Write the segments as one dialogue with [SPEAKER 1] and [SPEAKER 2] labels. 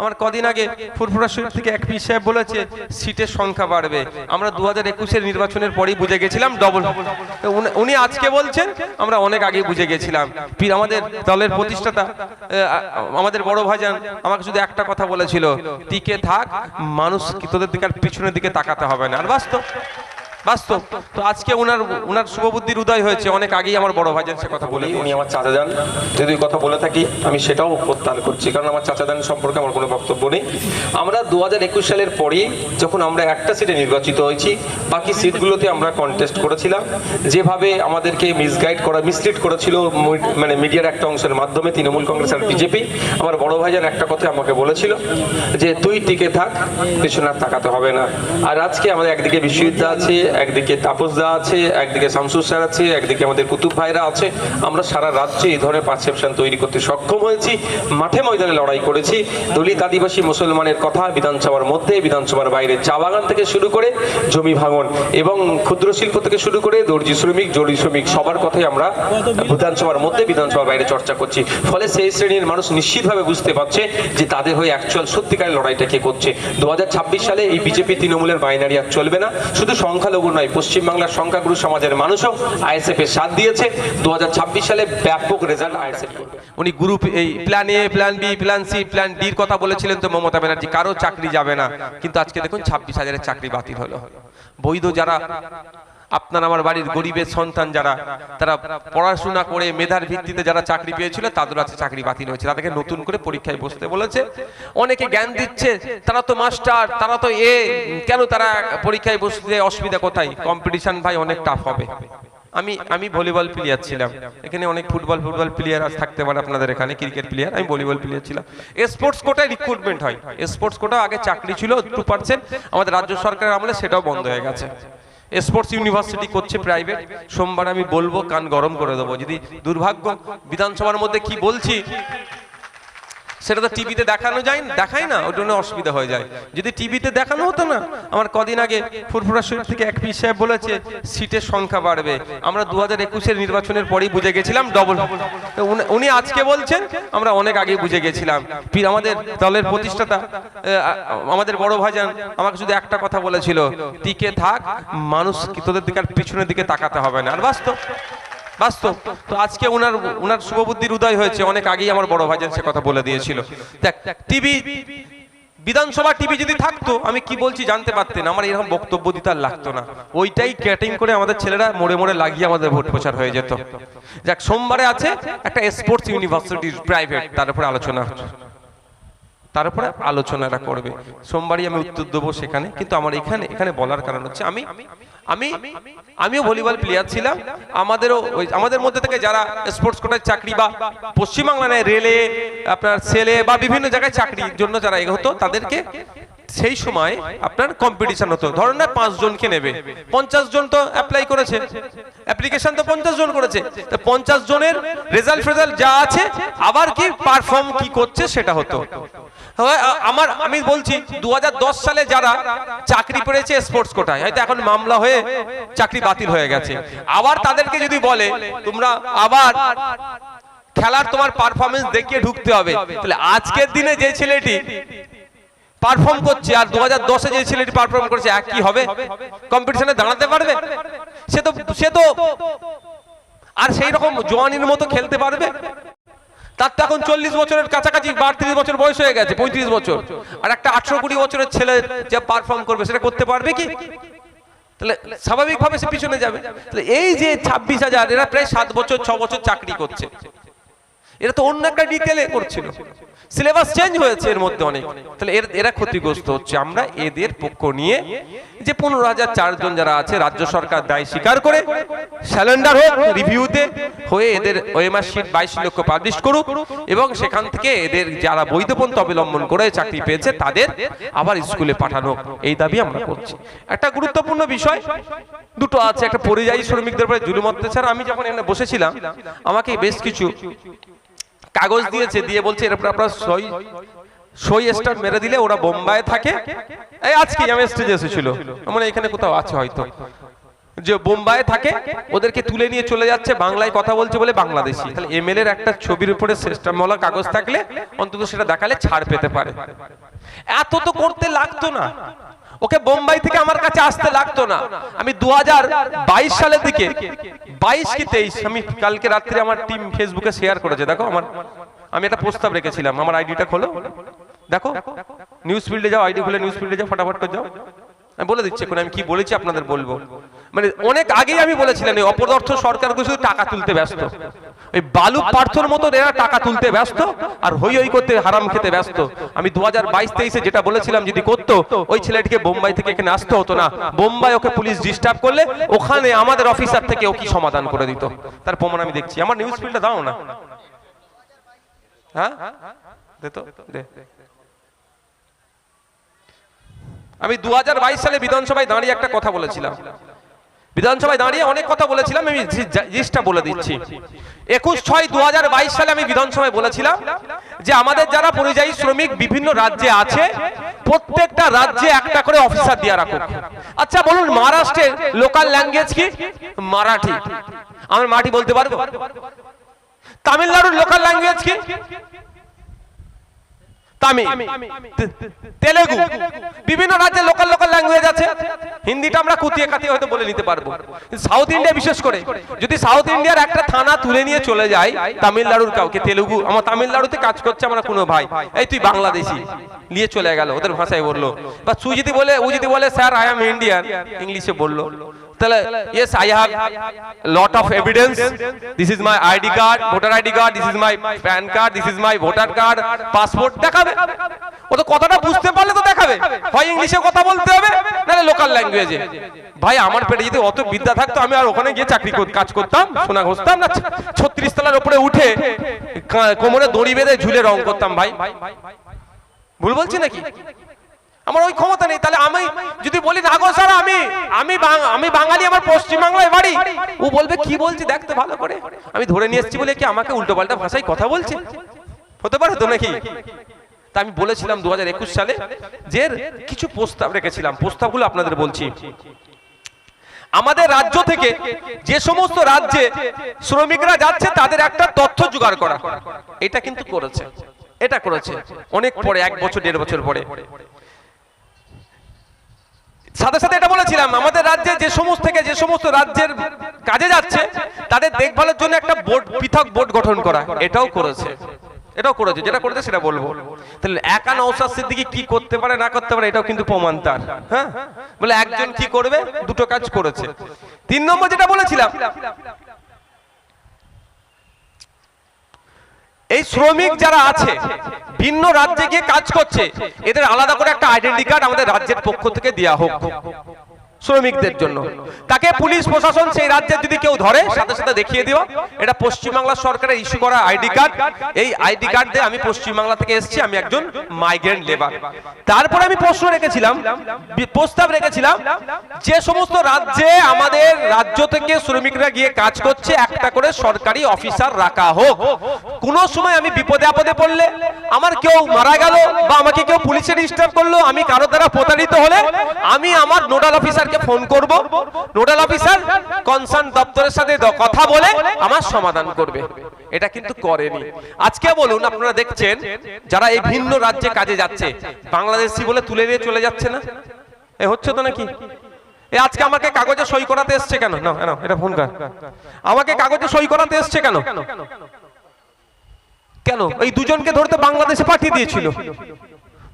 [SPEAKER 1] আমার কদিন আগে ফুরফুরা শরীফ থেকে এক পি সাহেব বলেছে, সিটের সংখ্যা বাড়বে। আমরা দু হাজার একুশের নির্বাচনের পরেই বুঝে গেছিলাম ডবল উনি আজকে বলছেন, আমরা অনেক আগে বুঝে গেছিলাম। পীর আমাদের দলের প্রতিষ্ঠাতা আমাদের বড় ভাইজান আমাকে শুধু একটা কথা বলেছিল, টিকে থাক, মানুষ তোদের দিকে আর পিছনের দিকে তাকাতে হবে না। আর বাস্তব। বাস্তব। তো আজকে ওনার ওনার শুভবুদ্ধির উদয় হয়েছে অনেক আগেই আমার বড় ভাইজান সে কথা বলে
[SPEAKER 2] উনি আমার চাচা যান। যদি কথা বলে থাকি আমি সেটাও প্রত্যাহার করছি। কারণ আমার চাচা যান সম্পর্কে আমার কোনো বক্তব্য নেই। আমরা দু হাজার একুশ সালের পরেই যখন আমরা একটা সিটে নির্বাচিত হয়েছি বাকি সিটগুলোতে আমরা কন্টেস্ট করেছিলাম। যেভাবে আমাদেরকে মিসগাইড করা মিসলিড করেছিল মানে মিডিয়ার একটা অংশের মাধ্যমে তৃণমূল কংগ্রেস আর বিজেপি। আমার বড় ভাইজান একটা কথা আমাকে বলেছিল যে তুই টিকে থাক পেছনে আর তাকাতে হবে না। আর আজকে আমাদের একদিকে বিশ্বযুদ্ধ আছে একদিকে তাপসদা আছে, একদিকে শামসুর স্যার আছে, একদিকে আমাদের কুতুব ভাইরা আছে। আমরা সারা রাজ্যে এই ধরনের পারসেপশন তৈরি করতে সক্ষম হয়েছি। মাঠে ময়দানে লড়াই করেছি। দলিত আদিবাসী মুসলমানের কথা বিধানসভার মধ্যে, বিধানসভার বাইরে চা বাগান থেকে শুরু করে জমি ভাঙন এবং ক্ষুদ্র শিল্প থেকে শুরু করে দর্জি শ্রমিক, জরি শ্রমিক সবার কথাই আমরা বিধানসভার মধ্যে, বিধানসভার বাইরে চর্চা করছি। ফলে সেই শ্রেণির মানুষ নিশ্চিতভাবে বুঝতে পারছে যে তাদের হয়ে অ্যাকচুয়াল সত্যিকারের লড়াইটা কে করছে। দু হাজার ছাব্বিশ সালে এই বিজেপি তৃণমূলের বাইনারি আর চলবে না। শুধু সংখ্যালঘু নয় পশ্চিমবাংলার সংখ্যাগুরু সমাজের মানুষও আইএসএফ এর সাথ দিয়েছে। দু হাজার ছাব্বিশ সালে ব্যাপক রেজাল্ট আইএসএফ
[SPEAKER 1] উনি গ্রুপ এই plan A plan B plan C plan ডির কথা বলেছিলেন তো মমতা ব্যানার্জি, কারও চাকরি যাবে না। কিন্তু আজকে দেখুন ছাব্বিশ হাজারের চাকরি বাতিল হলো। বৈধ যারা আপনার আমার বাড়ির গরিবের সন্তান যারা, তারা পড়াশোনা করে মেধার ভিত্তিতে যারা চাকরি পেয়েছিল, তাদের আছে চাকরি বাতিল হয়েছে। তাদেরকে নতুন করে পরীক্ষায় বসতে বলেছে। অনেকে জ্ঞান দিচ্ছে, তারা তো মাস্টার, তারা তো এ, কেন তারা পরীক্ষায় বসতে অসুবিধা কোথায়? কম্পিটিশন ভাই অনেক টাফ হবে। আমি আমি ভলিবল প্লেয়ার ছিলাম। এখানে অনেক ফুটবল ফুটবল প্লেয়ার আজ থাকতে পারে আপনাদের এখানে ক্রিকেট প্লেয়ার আমি ভলিবল প্লেয়ার ছিলাম। স্পোর্টস কোটায় রিক্রুটমেন্ট হয়। স্পোর্টস কোটা আগে চাকরি ছিল টু পার্সেন্ট আমাদের রাজ্য সরকারের আমলে সেটাও বন্ধ হয়ে গেছে। স্পোর্টস ইউনিভার্সিটি করছে প্রাইভেট সোমবার আমি বলব, কান গরম করে দেবো। যদি দুর্ভাগ্য, বিধানসভার মধ্যে কি বলছি সেটা তো টিভিতে দেখানো যায় দেখায় না, ওই জন্য অসুবিধা হয়ে যায়। যদি টিভিতে দেখানো হতো না, আমার কদিন আগে ফুরফুরা শরীফ থেকে এক পি সাহেব বলেছে, সিটের সংখ্যা বাড়বে। আমরা দু হাজার একুশের নির্বাচনের পরেই বুঝে গেছিলাম ডবল উনি আজকে বলছেন, আমরা অনেক আগে বুঝে গেছিলাম। আমাদের দলের প্রতিষ্ঠাতা আমাদের বড় ভাইজান আমাকে শুধু একটা কথা বলেছিল, টিকে থাক, মানুষ তোদের দিকে আর পিছনের দিকে তাকাতে হবে না। আর বাস্তব। বাস্তব। তো আজকে ওনার ওনার শুভবুদ্ধির উদয় হয়েছে। অনেক আগেই আমার বড় ভাইজান সে কথা বলে দিয়েছিল। দেখ, টিভি, বিধানসভা টিভি যদি থাকতো, আমি কি বলছি জানতে পারতেন। আমার এরকম বক্তব্য দিতে আর লাগতো না। ওইটাই ক্যাটিং করে আমাদের ছেলেরা মোড়ে মোড়ে লাগিয়ে আমাদের ভোট প্রচার হয়ে যেত। যাক সোমবারে আছে একটা স্পোর্টস ইউনিভার্সিটি প্রাইভেট তার উপরে আলোচনা হচ্ছে। তার উপরে আলোচনাটা করবে। সোমবারই আমি উত্তর দেবো সেখানে, কিন্তু আমার এখানে এখানে বলার কারণ হচ্ছে আমি আমি, আমিও ভলিবল প্লেয়ার ছিলাম। আমাদেরও ওই, আমাদের মধ্যে থেকে যারা স্পোর্টস কোটায় চাকরি বা পশ্চিমবাংলায় রেলে আপনার সেলে বা বিভিন্ন জায়গায় চাকরির জন্য যারা এগোতো, তাদেরকে সেই সময় আপনার কম্পিটিশন হতো। ধরুন না পাঁচ জনকে নেবে। পঞ্চাশ জন তো অ্যাপ্লাই করেছে। অ্যাপ্লিকেশন তো পঞ্চাশ জন করেছে। তো পঞ্চাশ জনের রেজাল্ট ফেজাল্ট যা আছে, আবার কি পারফর্ম কি করছে সেটা হতো। আমার, আমি বলছি দু হাজার দশ সালে যারা চাকরি পেয়েছে স্পোর্টস কোটায়, হয়তো এখন মামলা হয়ে চাকরি বাতিল হয়ে গেছে। আবার তাদেরকে যদি বলে, তোমরা আবার খেলার তোমার পারফরমেন্স দেখিয়ে ঢুকতে হবে। তাহলে আজকের দিনে যে ছেলেটি পারফর্ম করছে আর দু হাজার দশে যে ছেলেটি পারফর্ম করছে একই হবে? কম্পিটিশনে দাঁড়াতে পারবে? সে তো সে তো আর সেই রকম জোয়ানির মতো খেলতে পারবে? তার তো এখন চল্লিশ বছরের কাছাকাছি বাড়ত্রিশ বছর বয়স হয়ে গেছে, পঁয়ত্রিশ বছর। আর একটা আঠারো কুড়ি বছরের ছেলে যে পারফর্ম করবে, সেটা করতে পারবে কি? তাহলে স্বাভাবিকভাবে সে পিছনে যাবে। তাহলে এই যে ছাব্বিশ হাজার, এরা প্রায় সাত বছর, ছ বছর চাকরি করছে। এরা তো অন্য একটা ডিটেলে করছিল। সিলেবাস চেঞ্জ হয়েছে এর মধ্যে অনেক। তাহলে এর- এরা ক্ষতিগ্রস্ত হচ্ছে। আমরা এদের পক্ষ নিয়ে যে পনেরো হাজার চারজন যারা আছে, রাজ্য সরকার দায় স্বীকার করে স্যালেন্ডার হোক রিভিউতে হয়ে এদের ওএমআর বাইশ লক্ষ পাবলিশ করুক এবং সেখান থেকে এদের যারা বৈধপন্থ অবলম্বন করে চাকরি পেয়েছে, তাদের আবার স্কুলে পাঠানো এই দাবি আমরা করছি। একটা গুরুত্বপূর্ণ বিষয়, দুটো আছে। একটা পরিযায়ী শ্রমিকদের উপরে জুলুম অত্যাচার। আমি যখন এখানে বসেছিলাম, আমাকে বেশ কিছু কাগজ দিয়েছে দিয়ে বলছে এর উপর আপনার সই সই স্টার মেরে দিলে ওরা বোম্বাই থাকে। এই আজকে আমি স্টেজে এসেছিল। মানে এখানে কোথাও আছে হয়তো। যে বোম্বাই থাকে ওদেরকে তুলে নিয়ে চলে যাচ্ছে বাংলায় কথা বলছে বলে বাংলাদেশি। তাহলে এমএলএ এর একটা ছবির উপরে সিস্টেমওয়ালা কাগজ থাকলে অন্তত সেটা দেখালে ছাড় পেতে পারে। এত তো করতে লাগতো না। ওকে বোম্বাই থেকে আমার কাছে আসতে লাগতো না। আমি দু বাইশ সালের দিকে, বাইশ কি তেইশ, আমি কালকে রাত্রে আমার টিম ফেসবুকে শেয়ার করেছে। দেখো আমার, আমি একটা প্রস্তাব রেখেছিলাম, আমার আইডিটা খোলো। দেখো নিউজ ফিল্ডে যাও, আইডি খুলে নিউজ ফিল্ডে যাও, ফটাফট করে যাও। আমি বলে দিচ্ছি, এখন আমি কি বলেছি আপনাদের বলব? মানে অনেক আগেই আমি বলেছিলাম এই অপদার্থ সরকারকে শুধু টাকা তুলতে ব্যস্ত। ওই বালু পার্থর মতো এরা টাকা তুলতে ব্যস্ত। আর হই হই করতে হারাম খেতে ব্যস্ত। আমি দু হাজার বাইশ তেইশে যেটা বলেছিলাম যদি করতো ওই ছেলেটিকে বোম্বাই থেকে এখানে আসতে হতো না। বোম্বাই ওকে পুলিশ ডিস্টার্ব করলে ওখানে আমাদের অফিসার থেকে ও কি সমাধান করে দিত। তার প্রমাণ আমি দেখছি। আমার নিউজ ফিল্ডে দাও না। হ্যাঁ? দে তো দে। আমি দু হাজার বাইশ সালে বিধানসভায় দাঁড়িয়ে একটা কথা বলেছিলাম। বিধানসভায় দাঁড়িয়ে অনেক কথা বলেছিলাম, আমি জিনিসটা বলে দিচ্ছি। একুশ ছয় দু সালে আমি বিধানসভায় বলেছিলাম যে আমাদের যারা পরিযায়ী শ্রমিক বিভিন্ন রাজ্যে আছে, প্রত্যেকটা রাজ্যে একটা করে অফিসার দিয়ে রাখুক। আচ্ছা বলুন, মহারাষ্ট্রের লোকাল ল্যাঙ্গুয়েজ কি? মারাঠি। আমার মাটি বলতে পারব? তামিলনাড়ুর লোকাল ল্যাঙ্গুয়েজ কি? তামিল তেলেগু, বিভিন্ন লোকাল লোকাল ল্যাঙ্গুয়েজ আছে। হিন্দিটা আমরা কুতিয়ে কাতিয়ে হয়তো বলে নিতে পারব। সাউথ ইন্ডিয়া বিশেষ করে, যদি সাউথ ইন্ডিয়ার একটা থানা তুলে নিয়ে চলে যায়, তামিলনাড়ুর কাউকে, তেলেগু, আমার তামিলনাড়ুতে কাজ করছে আমার কোনো ভাই। এই তুই বাংলাদেশি, নিয়ে চলে গেল, ওদের ভাষায় বলল। বা তুই যদি বলে ও যদি বলে স্যার আই এম ইন্ডিয়ান ইংলিশে বলল। তাহলে yes I have lot of evidence this is my ID card voter ID card this is my PAN card this is my voter card passport দেখাবে। ও তো কথাটা বুঝতে পারলে তো দেখাবে। হয় ইংলিশে কথা বলতে হবে, নাহলে লোকাল ল্যাঙ্গুয়েজে ভাই, আমার পেটে যদি অত বিদ্যা থাকতো, আমি আর ওখানে গিয়ে চাকরি কাজ করতাম, সোনা ঘষতাম, না ছত্রিশ তলার উপরে উঠে কোমরে দড়ি বেঁধে ঝুলে রং করতাম, ভাই। ভুল বলছি নাকি? আমার ওই ক্ষমতা নেই, তাহলে আমি যদি বলি না গো স্যার আমি আমি আমি বাঙালি, আমার পশ্চিমবাংলায় বাড়ি। ও বলবে, কি বলছি দেখতে ভালো করে। আমি ধরে নিয়ে এসেছি বলে কি আমাকে উল্টো পাল্টা ভাষায় কথা বলছে? হতে পারে তো নাকি? তা আমি বলেছিলাম দুহাজার একুশ সালে যে কিছু প্রস্তাব রেখেছিলাম, প্রস্তাবগুলো আপনাদের বলছি। আমাদের রাজ্য থেকে যে সমস্ত রাজ্যে শ্রমিকরা যাচ্ছে, তাদের একটা তথ্য জোগাড় করা। এটা কিন্তু করেছে। এটা করেছে। অনেক পরে, এক বছর, দেড় বছর পরে। সাথে সাথে এটা বলেছিলাম, আমাদের রাজ্যে যে সমস্ত থেকে যে সমস্ত রাজ্যের কাজে যাচ্ছে, তাদের দেখভালের জন্য একটা বোর্ড, পৃথক বোর্ড গঠন করা, এটাও করেছে। এটাও করেছে, যেটা করেছে সেটা বলব। তাহলে একা নৌসাদ সিদ্দিকি কি করতে পারে, না করতে পারে, এটাও কিন্তু প্রমাণ তার হ্যাঁ? বলে একজন কি করবে? দুটো কাজ করেছে। তিন নম্বর যেটা বলেছিলাম এই শ্রমিক যারা আছে, ভিন্ন রাজ্যে গিয়ে কাজ করছে, এদের আলাদা করে একটা আইডেন্টি কার্ড আমাদের রাজ্যের পক্ষ থেকে দেওয়া হোক। শ্রমিকদের জন্য। তাকে পুলিশ প্রশাসন সেই রাজ্যের যদি কেউ ধরে সাথে সাথে দেখিয়ে দিও। এটা পশ্চিমবাংলা সরকারের ইস্যু করা আইডি কার্ড। এই আইডি কার্ড দিয়ে আমি পশ্চিমবাংলা থেকে এসেছি আমি একজন মাইগ্রেন্ট লেবার তারপরে আমি প্রশ্ন রেখেছিলাম প্রস্তাব রেখেছিলাম যে সমস্ত রাজ্যে আমাদের রাজ্য থেকে শ্রমিকরা গিয়ে কাজ করছে একটা করে সরকারি অফিসার রাখা হোক। কোনো সময় আমি বিপদে আপদে পড়লে আমার কেউ মারা গেল বা আমাকে কেউ পুলিশে ডিস্টার্ব করল আমি কারও দ্বারা প্রতারিত হলে আমি আমার নোডাল অফিসারকে ফোন করব, নোডাল অফিসার, কনসার্ন দপ্তরের সাথে কথা বলে আমার সমাধান করবে। এটা কিন্তু করেনি। আজকে বলুন, আপনারা দেখছেন, যারা এই ভিন্ন রাজ্যে কাজে যাচ্ছে, বাংলাদেশি বলে তুলে নিয়ে চলে যাচ্ছে না? এ হচ্ছে তো নাকি? এ আজকে আমাকে কাগজে সই করাতে এসছে কেন? না না এটা ফোন কর। আমাকে কাগজে সই করাতে এসছে কেন? কেন? এই দুজনকে ধরতে বাংলাদেশে পাঠিয়ে দিয়েছিল।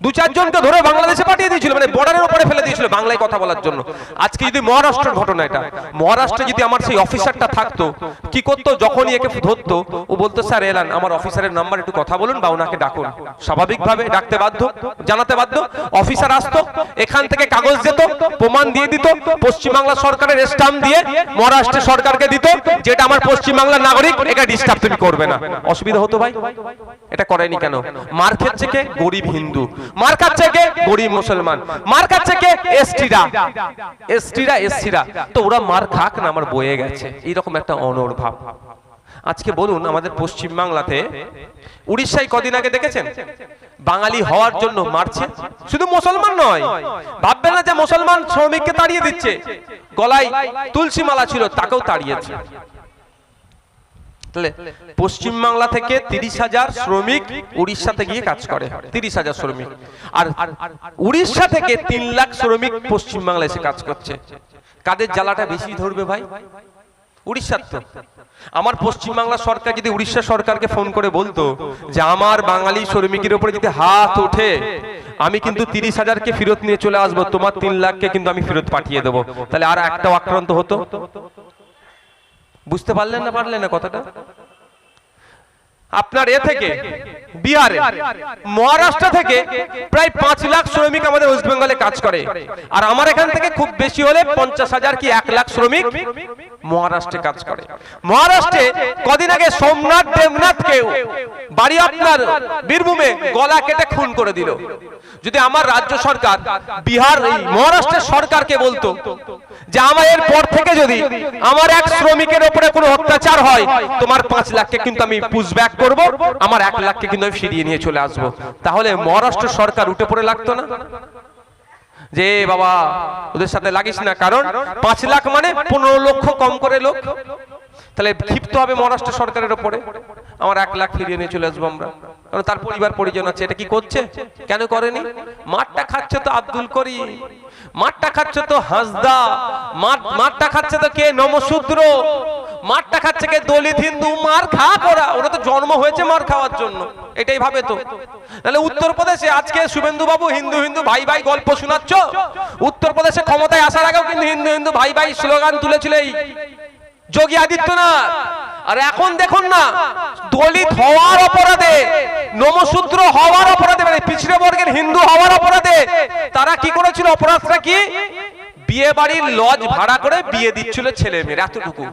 [SPEAKER 1] দু চারজনকে ধরে বাংলাদেশে পাঠিয়ে দিয়েছিল মানে বর্ডারের উপরে ফেলে দিয়েছিল বাংলায় কথা বলার জন্য। আজকে যদি মহারাষ্ট্রের ঘটনা এটা, মহারাষ্ট্রে যদি আমার সেই অফিসারটা থাকতো, কি করতো? যখনই একে ধরতো, ও বলতো, স্যার, এলান, আমার অফিসারের নাম্বার একটু কথা বলুন বা ওনাকে ডাকুন। স্বাভাবিকভাবে ডাকতে বাধ্য, জানাতে বাধ্য, অফিসার আসতো, এখান থেকে কাগজ দিত, প্রমাণ দিয়ে দিত, পশ্চিমবাংলা সরকারের স্টাম্প দিয়ে মহারাষ্ট্রের সরকারকে দিত, যেটা আমার পশ্চিমবাংলার নাগরিক, এটা ডিস্টার্ব তুমি করবে না। অসুবিধা হতো ভাই? এটা করেনি কেন? মার খাচ্ছে কে? গরিব হিন্দু। মার কে গরিব মুসলমান। মার কে এসটিরা। এসটিরা এসটিরা তো ওরা মার খাক না, আমার বয়ে গেছে। এইরকম একটা অনর ভাব আজকে বলুন, আমাদের পশ্চিম বাংলাতে উড়িষ্যায় কদিন আগে দেখেছেন? বাঙালি হওয়ার জন্য মারছে। শুধু মুসলমান নয়, ভাববেন না যে মুসলমান শ্রমিককে তাড়িয়ে দিচ্ছে। গলায় তুলসী মালা ছিল, তাকেও তাড়িয়েছে। পশ্চিম বাংলা থেকে তিরিশ হাজার শ্রমিক উড়িষ্যাতে গিয়ে কাজ করে, তিরিশ হাজার শ্রমিক। আর উড়িষ্যা থেকে তিন লাখ শ্রমিক পশ্চিম বাংলা এসে কাজ করছে। কাদের জ্বালাটা বেশি ধরবে ভাই? উড়িষ্যার তো। আমার পশ্চিম বাংলা সরকার যদি উড়িষ্যা সরকারকে ফোন করে বলতো যে আমার বাঙালি শ্রমিকের উপরে যদি হাত ওঠে, আমি কিন্তু তিরিশ হাজারকে ফেরত নিয়ে চলে আসব, তোমার তিন লাখকে কিন্তু আমি ফেরত পাঠিয়ে দেবো। তাহলে আর একটাও আক্রান্ত হতো? বুঝতে পারলেন না পারলেন না কথাটা? আপনার এ থেকে বিহারে, মহারাষ্ট্র থেকে প্রায় পাঁচ লাখ শ্রমিক আমাদের ওয়েস্ট বেঙ্গলে কাজ করে। আর আমার এখান থেকে খুব বেশি হলে পঞ্চাশ হাজার কি এক লাখ শ্রমিক মহারাষ্ট্রে কাজ করে। মহারাষ্ট্রে কদিন আগে সোমনাথ দেবনাথকে বাড়ি আপনার বীরভূমে গলা কেটে খুন করে দিল। যদি আমার রাজ্য সরকার বিহার, এই মহারাষ্ট্রের সরকারকে বলতো যে আমার এর পর থেকে যদি আমার এক শ্রমিকের উপরে কোনো অত্যাচার হয়, তোমার পাঁচ লাখকে কিন্তু আমি পুশব্যাক করব, আমার এক লাখকে কিন্তু আমি ফিরিয়ে নিয়ে চলে আসব। তাহলে মহারাষ্ট্র সরকার উঠে পড়ে লাগতো না? যে বাবা, ওদের সাথে লাগিস না, কারণ পাঁচ লাখ মানে পনেরো লক্ষ কম করে লোক। তাহলে ক্ষিপ্ত হবে মহারাষ্ট্র সরকারের উপরে আমার এক লাখ ফিরিয়ে নিয়ে চলে আসব আমরা। কারণ তার পরিবার, পরিজন আছে, এটা কি করছে? কেন করেনি? মাঠটা খাচ্ছে তো আব্দুল করি মাঠটা খাচ্ছে তো হাসদা। মাঠটা খাচ্ছে তো কে? নমশূদ্র মাঠটা খাচ্ছে কে? দলিত হিন্দু, মার খা করা ওরা তো জন্ম হয়েছে মার খাওয়ার জন্য। এটাই ভাবে তো। তাহলে উত্তরপ্রদেশে আজকে শুভেন্দু বাবু হিন্দু হিন্দু ভাই ভাই গল্প শোনাচ্ছ? উত্তরপ্রদেশে ক্ষমতায় আসার আগেও কিন্তু হিন্দু হিন্দু ভাই ভাই স্লোগান তুলেছিল এই যোগী আদিত্যনাথ। আর এখন দেখুন না, দলিত হওয়ার অপরাধে নমশূদ্র হওয়ার অপরাধে মানে পিছড়ে বর্গের হিন্দু হওয়ার অপরাধে তারা কি করেছিল? অপরাধটা কি? বিয়ে বাড়ির লজ ভাড়া করে বিয়ে দিচ্ছিল ছেলে মেয়ের এতটুকু।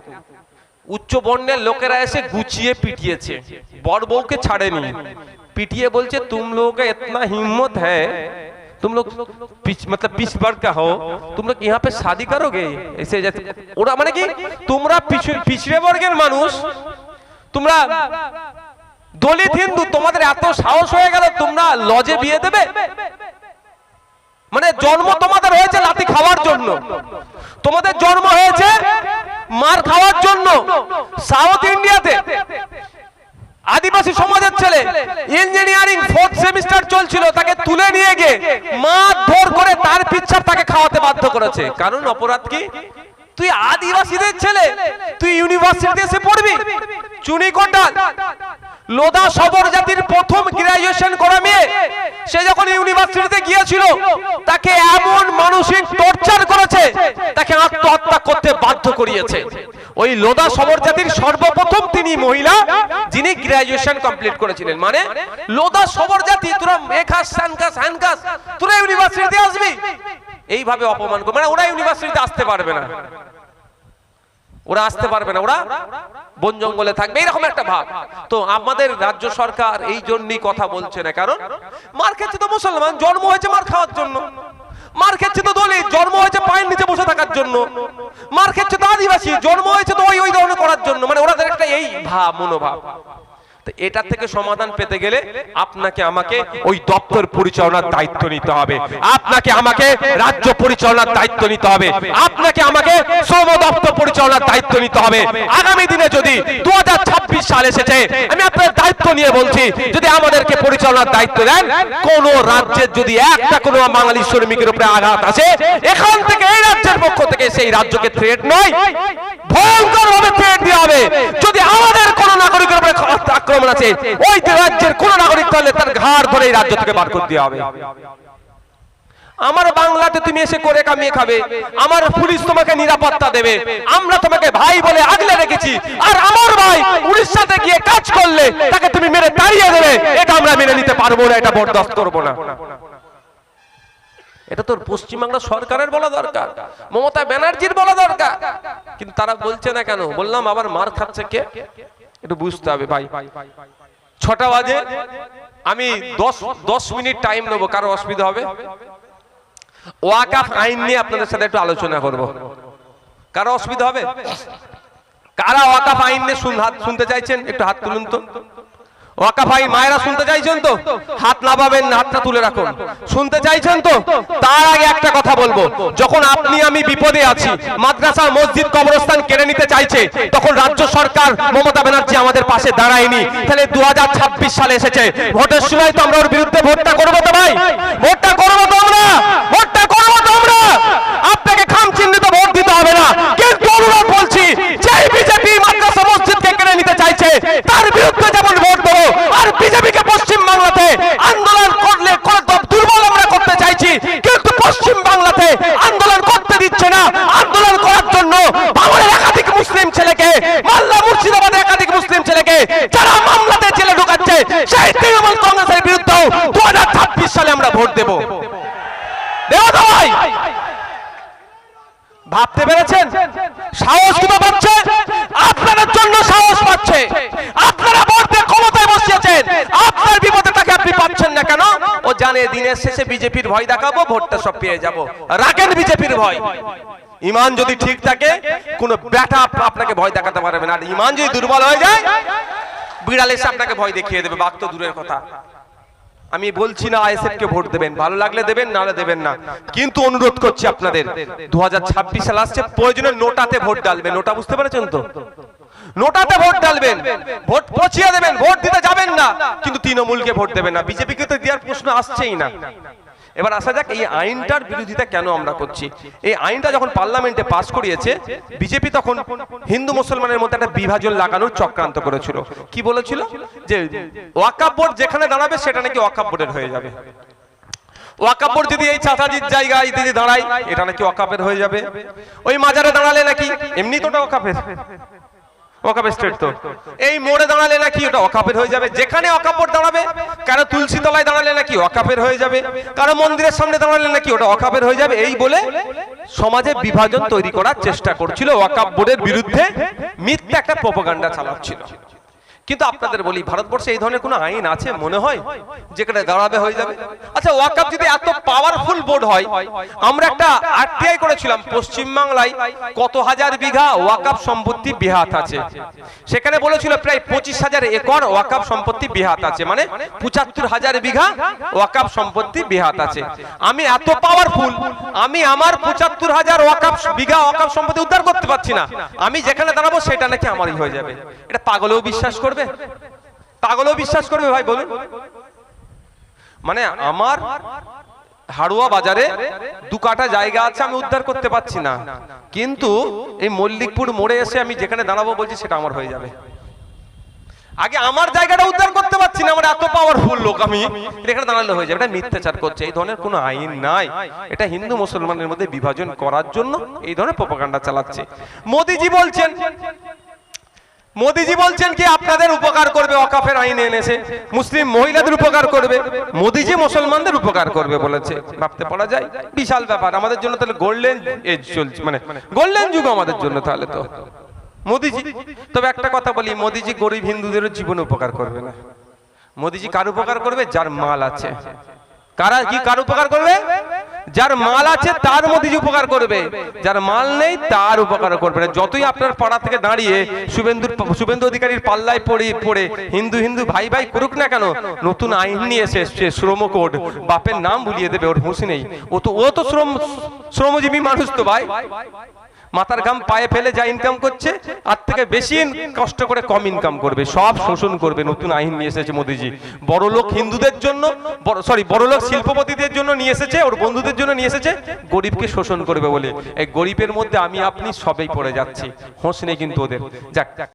[SPEAKER 1] উচ্চ বর্ণের লোকেরা এসে গুছিয়ে পিটিয়েছে। বর বউকে ছাড়েনি। পিটিয়ে বলছে, তুম লোক এতনা হিম্মত হ্যাঁ। তুম লোক মতলব পিছ বার কা হো তুম লোক लोग পে শাদি করোগে? এসে ऐसे ওরা মানে কি? তোমরা পিছড়ে বর্গের মানুষ। তোমরা দলিত হিন্দু। তোমাদের এত সাহস হয়ে গেল, তোমরা লজে বিয়ে দেবে? মানে জন্ম তোমাদের হয়েছে লাতি খাওয়ার জন্য। তোমাদের জন্ম হয়েছে মার খাওয়ার জন্য সাউথ ইন্ডিয়াতে আদিবাসী সমাজের ছেলে ইঞ্জিনিয়ারিং ফোর্থ সেমিস্টার চলছিল, তাকে তুলে নিয়ে গিয়ে মার ধর করে তার পিচ্ছাপ তাকে খাওয়াতে বাধ্য করেছে। কারণ অপরাধ কি? তুই আদিবাসীদের ছেলে, তুই ইউনিভার্সিটিতে এসে পড়বি চুনিকোটা লোদা সবর জাতির প্রথম গ্রাজুয়েশন করা মেয়ে। সে যখন ইউনিভার্সিটিতে গিয়েছিল, তাকে এমন মানসিক টর্চার করেছে, তাকে আত্মহত্যা করতে বাধ্য করিয়েছে। ওই লোদা সবর জাতির সর্বপ্রথম তিনি মহিলা, যিনি গ্রাজুয়েশন কমপ্লিট করেছিলেন। মানে লোদা সবর জাতি, তোরা মেঘাস, স্যানকাস হ্যানকাস তোরা ইউনিভার্সিটিতে আসবি। এইভাবে অপমান করে মানে ওরা ইউনিভার্সিটিতে আসতে পারবে না। ওরা আসতে পারবে না, ওরা বন জঙ্গলে থাকবে, এরকম একটা ভাব। তো আমাদের রাজ্য সরকার এই জন্যই কথা বলছে না, কারণ মার খেচ্ছে তো মুসলমান, জন্ম হয়েছে মার খাওয়ার জন্য। মার খেচ্ছে তো দলিত জন্ম হয়েছে পায়ের নিচে বসে থাকার জন্য। মার খেচ্ছে তো আদিবাসী, জন্ম হয়েছে তো ওই ওই ধরনের করার জন্য। মানে ওনাদের একটা এই ভাব, মনোভাব। তো এটার থেকে সমাধান পেতে গেলে আপনাকে আমাকে ওই দপ্তর পরিচালনার দায়িত্ব নিতে হবে। আপনাকে আমাকে রাজ্য পরিচালনার দায়িত্ব নিতে হবে। আপনাকে আমাকে শ্রম দপ্তর পরিচালনার দায়িত্ব নিতে হবে। আগামী দিনে যদি দু সাল এসেছে, আমি আপনার দায়িত্ব নিয়ে বলছি, যদি আমাদেরকে পরিচালনার দায়িত্ব দেন, কোন রাজ্যের যদি একটা কোনো বাঙালি শ্রমিকের উপরে আঘাত আসে, এখান থেকে এই রাজ্যের পক্ষ থেকে সেই রাজ্যকে থ্রেট নয় ভয়ঙ্কর ভাবে থ্রেট দেওয়া হবে। যদি আমাদের কোন নাগরিকের উপরে আক্রমণ আছে। ওই রাজ্যের কোন নাগরিক তাহলে তার ঘাড় ধরে এই রাজ্য থেকে বার করে দেওয়া হবে। আমার বাংলাতে তুমি এসে করে কামিয়ে খাবে। আমার পুলিশ তোমাকে নিরাপত্তা দেবে। আমরা তোমাকে ভাই বলে আগলে রেখেছি। আর আমার ভাই উড়িষ্যাতে গিয়ে কাজ করলে তাকে তুমি মেরে তাড়িয়ে দেবে। এটা আমরা মেনে নিতে পারব না, এটা বরদাস্ত করব না। এটা তোর পশ্চিমবাংলা সরকারের বলা দরকার। মমতা ব্যানার্জির বলা দরকার। কিন্তু তারা বলছে না কেন? বললাম, আবার মার খাচ্ছে কে? একটু বুঝতে হবে, ভাই। ছটা বাজে, আমি দশ দশ মিনিট টাইম নেব, কারও অসুবিধা হবে? ওয়াকাফ আইন নিয়ে আপনাদের সাথে একটু আলোচনা করব। কারও অসুবিধা হবে? কারা ওয়াকাফ আইন নিয়ে শুনতে চাইছেন? একটু হাত তুলুন তো। ওয়াকাফ আইন মায়েরা শুনতে চাইছেন তো? হাত হাতটা তুলে রাখুন। শুনতে চাইছেন তো? তার আগে একটা কথা বলব। যখন আপনি আমি বিপদে আছি, মাদ্রাসা, মসজিদ, কবরস্থান কেড়ে নিতে চাইছে, তখন রাজ্য সরকার মমতা ব্যানার্জি আমাদের পাশে দাঁড়ায়নি। তাহলে দু হাজার ছাব্বিশ সালে এসেছে। ভোটের সময় তো আমরা ওর বিরুদ্ধে ভোটটা করব তো ভাই? ভোটটা করব তো আমরা? ভোটটা করব তো আমরা? আপনাকে খাম চিহ্নিত ভোট দিতে হবে না। কিন্তু অনুরোধ বলছি যে বিজেপি মাদ্রাসা, মসজিদকে কেড়ে নিতে চাইছে, তার বিরুদ্ধে যেমন আর বিজেপিকে পশ্চিম বাংলাতে আন্দোলন করলে দুর্বল আমরা করতে চাইছি, কিন্তু পশ্চিম বাংলাতে আন্দোলন করতে দিচ্ছে না। আন্দোলন করার জন্য বাংলার একাধিক মুসলিম ছেলেকে মাল্লা মুর্শিদাবাদের একাধিক মুসলিম ছেলেকে, যারা মামলাতে জেলে ঢুকাচ্ছে, সেই তৃণমূল কংগ্রেসের বিরুদ্ধেও দু সালে আমরা ভোট দেবো দেবো তো ভাই ভাবতে পেরেছেন সাহস কোথা পাচ্ছে আপনাদের জন্য সাহস পাচ্ছে আপনারা ভোটে ক্ষমতায় বসিয়েছেন আপনার বিপদে তাকে আপনি পাচ্ছেন না কেন ও জানে দিনের শেষে বিজেপির ভয় দেখাবো, ভোটটা সব পেয়ে যাব। রাখেন বিজেপির ভয়। ইমান যদি ঠিক থাকে, কোনো ব্যাটা আপনাকে ভয় দেখাতে পারবে না। ইমান যদি দুর্বল হয়ে যায়, বিড়াল এসে আপনাকে ভয় দেখিয়ে দেবে। তো দূরের কথা। আমি বলছি না আইএসএফ কে ভোট দেবেন। ভালো লাগলে দেবেন, নাহলে দেবেন না। কিন্তু অনুরোধ করছি আপনাদের দুহাজার ছাব্বিশ সাল আসছে, প্রয়োজনে নোটাতে ভোট ডালবেন নোটা বুঝতে পেরেছেন তো? নোটাতে ভোট ডালবেন ভোট পচিয়ে দেবেন, ভোট দিতে যাবেন না। কিন্তু তৃণমূলকে ভোট দেবেন না। বিজেপিকে তো দেওয়ার প্রশ্ন আসছেই না। এবার আসা যাক, এই আইনটার বিরোধিতা কেন আমরা করছি? এই আইনটা যখন পার্লামেন্টে পাস করিয়েছে, বিজেপি তখন হিন্দু মুসলমানের মধ্যে একটা বিভাজন লাগানোর চক্রান্ত করেছিল। কি বলেছিল? যে ওয়াকাব বোর্ড যেখানে দাঁড়াবে, সেটা নাকি ওয়াকাব বোর্ডের হয়ে যাবে। ওয়াকাব বোর্ড যদি এই চাচাজির জায়গায় যদি দাঁড়ায়, এটা নাকি ওয়াকাবের হয়ে যাবে। ওই মাজারে দাঁড়ালে নাকি এমনি তো ওটা যেখানে দাঁড়াবে, কারও তুলসী তলায় দাঁড়ালে নাকি হয়ে যাবে। কারও মন্দিরের সামনে দাঁড়ালে নাকি ওটা হয়ে যাবে। এই বলে সমাজে বিভাজন তৈরি করার চেষ্টা করছিল ওয়াকাপ বোর্ডের বিরুদ্ধে। মিথ্যা একটা প্রোপাগান্ডা চালাচ্ছিল। কিন্তু আপনাদের বলি, ভারতবর্ষে এই ধরনের কোনো আইন আছে মনে হয়? যেখানে দাঁড়াবে হয়ে যাবে? আচ্ছা ওয়াকাপ যদি এত পাওয়ারফুল বোর্ড হয়, আমরা একটা আরটিআই করেছিলাম পশ্চিম বাংলায়, কত হাজার বিঘা ওয়াকাপ সম্পত্তি বিহাত আছে। সেখানে বলেছিল প্রায় পঁচিশ হাজার একর ওয়াকাপ সম্পত্তি বিহাত আছে। মানে পঁচাত্তর হাজার বিঘা ওয়াকাপ সম্পত্তি বিহাত আছে। আমি এত পাওয়ারফুল আমি আমার পঁচাত্তর হাজার ওয়াকাপ বিঘা ওয়াকাপ সম্পত্তি উদ্ধার করতে পারছি না। আমি যেখানে দাঁড়াবো সেটা নাকি আমারই হয়ে যাবে। এটা পাগলেও বিশ্বাস করবে। পাগলেও বিশ্বাস করবে ভাই, বলুন। মানে আমার হাড়ুয়া বাজারে দু কাটা জায়গা আছে, আমি উদ্ধার করতে পারছি না। কিন্তু এই মল্লিকপুর মোড়ে এসে আমি যেখানে দাঁড়াবো বলছি, সেটা আমার হয়ে যাবে। আগে আমার জায়গাটা উদ্ধার করতে পারছি না, আমার এত পাওয়ারফুল লোক আমি। এখানে দাঁড়ালে হয়ে যাবে, এটা মিথ্যাচার করছে, এই ধরনের কোনো আইন নাই। এটা হিন্দু মুসলমানের মধ্যে বিভাজন করার জন্য এই ধরনের প্রপাগান্ডা চালাচ্ছে। মোদিজি বলছেন মোদিজি বলছেন কি, আপনাদের উপকার করবে অকাফের আইন এনেছে। মুসলিম মহিলাদের উপকার করবে, মোদিজি মুসলমানদের উপকার করবে বলেছে। ভাবতে পারা যায়, বিশাল ব্যাপার। আমাদের জন্য তাহলে গোল্ডেন এজ চলছে মানে গোল্ডেন যুগ আমাদের জন্য তাহলে তো। মোদিজি, তবে একটা কথা বলি, মোদিজি গরিব হিন্দুদের জীবন উপকার করবে না। মোদিজি কার উপকার করবে? যার মাল আছে। কারা কি কার উপকার করবে? যার মাল আছে তার মধ্যে যে উপকার করবে, যার মাল নেই তার উপকার করবে না। যতই আপনার পাড়া থেকে দাঁড়িয়ে শুভেন্দুর শুভেন্দু অধিকারীর পাল্লায় পড়ে পড়ে, হিন্দু হিন্দু, ভাই ভাই করুক না কেন, নতুন আইন নিয়ে এসে এসছে, শ্রম কোড, বাপের নাম ভুলিয়ে দেবে, ওর হুঁশি নেই। ও তো ও তো শ্রম, শ্রমজীবী মানুষ তো ভাই। মাথার ঘাম পায়ে ফেলে যা ইনকাম করছে আর থেকে বেশি কষ্ট করে কম ইনকাম করবে। সব শোষণ করবে, নতুন আইন নিয়ে এসেছে মোদিজি। বড় লোক হিন্দুদের জন্য সরি বড় লোক শিল্পপতিদের জন্য নিয়ে এসেছে, ওর বন্ধুদের জন্য নিয়ে এসেছে, গরিবকে শোষণ করবে বলে। এই গরিবের মধ্যে আমি, আপনি সবেই পড়ে যাচ্ছি। হোস নেই কিন্তু ওদের। যাক